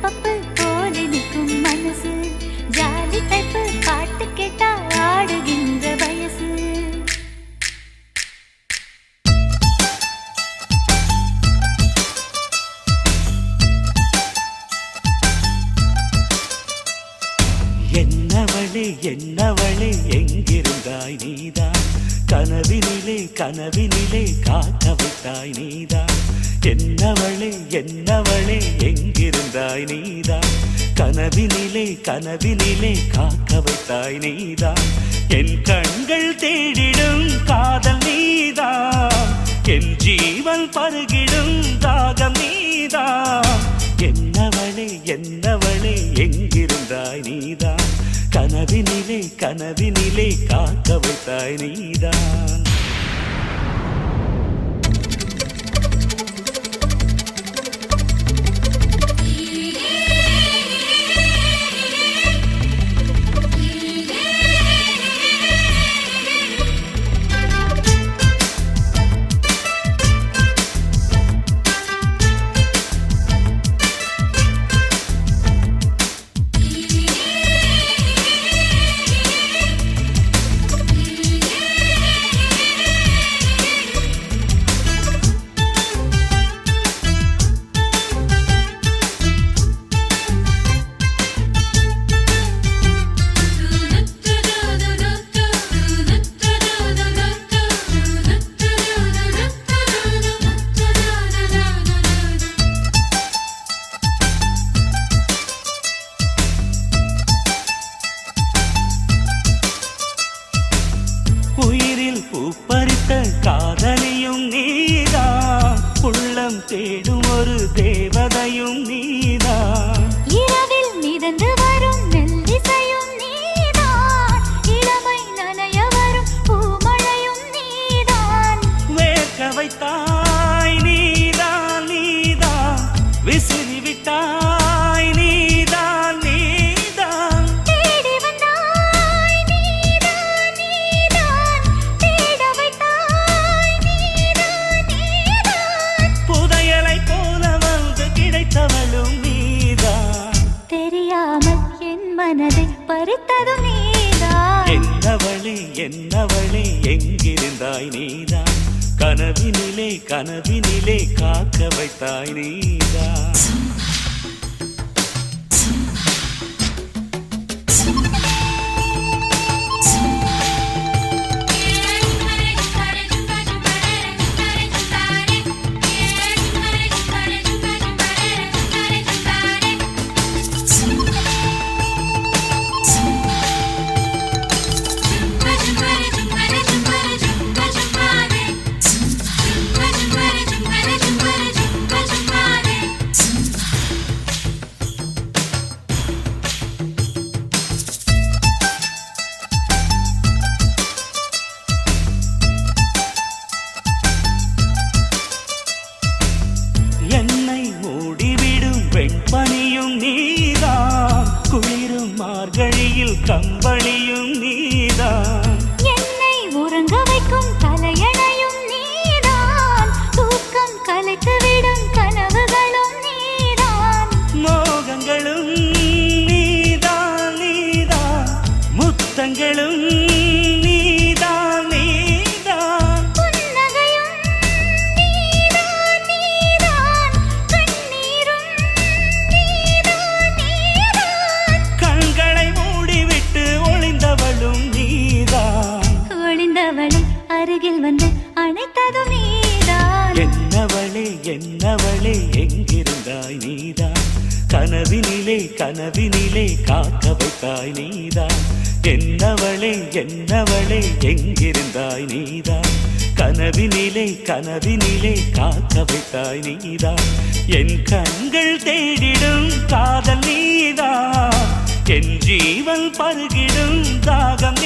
அப்பப்ப போலடிக்கும் மனசு. Jolly type பாட்டு கேட்டா ஆடுகின்ற வயசு. என்னவளே என்னவளே எங்கிருந்தாய் நீதான்? கனவினிலே கனவினிலே காட்ட வைத்தாய் நீதான். என்னவளே என்னவளே எங்கிருந்தாய் நீதான் கனவினிலே கனவினிலே காக்க வைத்தாய் நீதான் என் கண்கள் தேடிடும் காதல் நீதான் என் ஜீவன் பருகிடும் தாகம் நீதான் என்னவளே என்னவளே எங்கிருந்தாய் நீதான் கனவினிலே கனவினிலே காக்க வைத்தாய் நீதான் பூப்பறித்த காதலியும் நீதான். உள்ளம் தேடும் ஒரு தேவதையும் நீதான். இரவில் மிதந்து வரும் மெல்லிசையும் நீதான். இளமை நனைய வரும் பூமழையும் நீதான். வேர்க்க வைத்தாய் என்னவளே எங்கிருந்தாய் நீதான்? கனவினிலே கனவினிலே காக்க வைத்தாய் நீதான். மார்கழியில் கம்பளியும் நீதான். என்னை உறங்க வைக்கும் தலையணையும் நீதான். தூக்கம் கலைத்துவிடும் கனவுகளும் என்னவளே எங்கிருந்தாய் நீதான்? கனவினிலே கனவினிலே காக்க வைத்தாய் நீதான். என்னவளே என்னவளே எங்கிருந்தாய் நீதான்? கனவினிலே கனவினிலே காக்க வைத்தாய் நீதான். என் கண்கள் தேடிடும் காதல் நீதான். என் ஜீவன் பருகிடும் தாகம்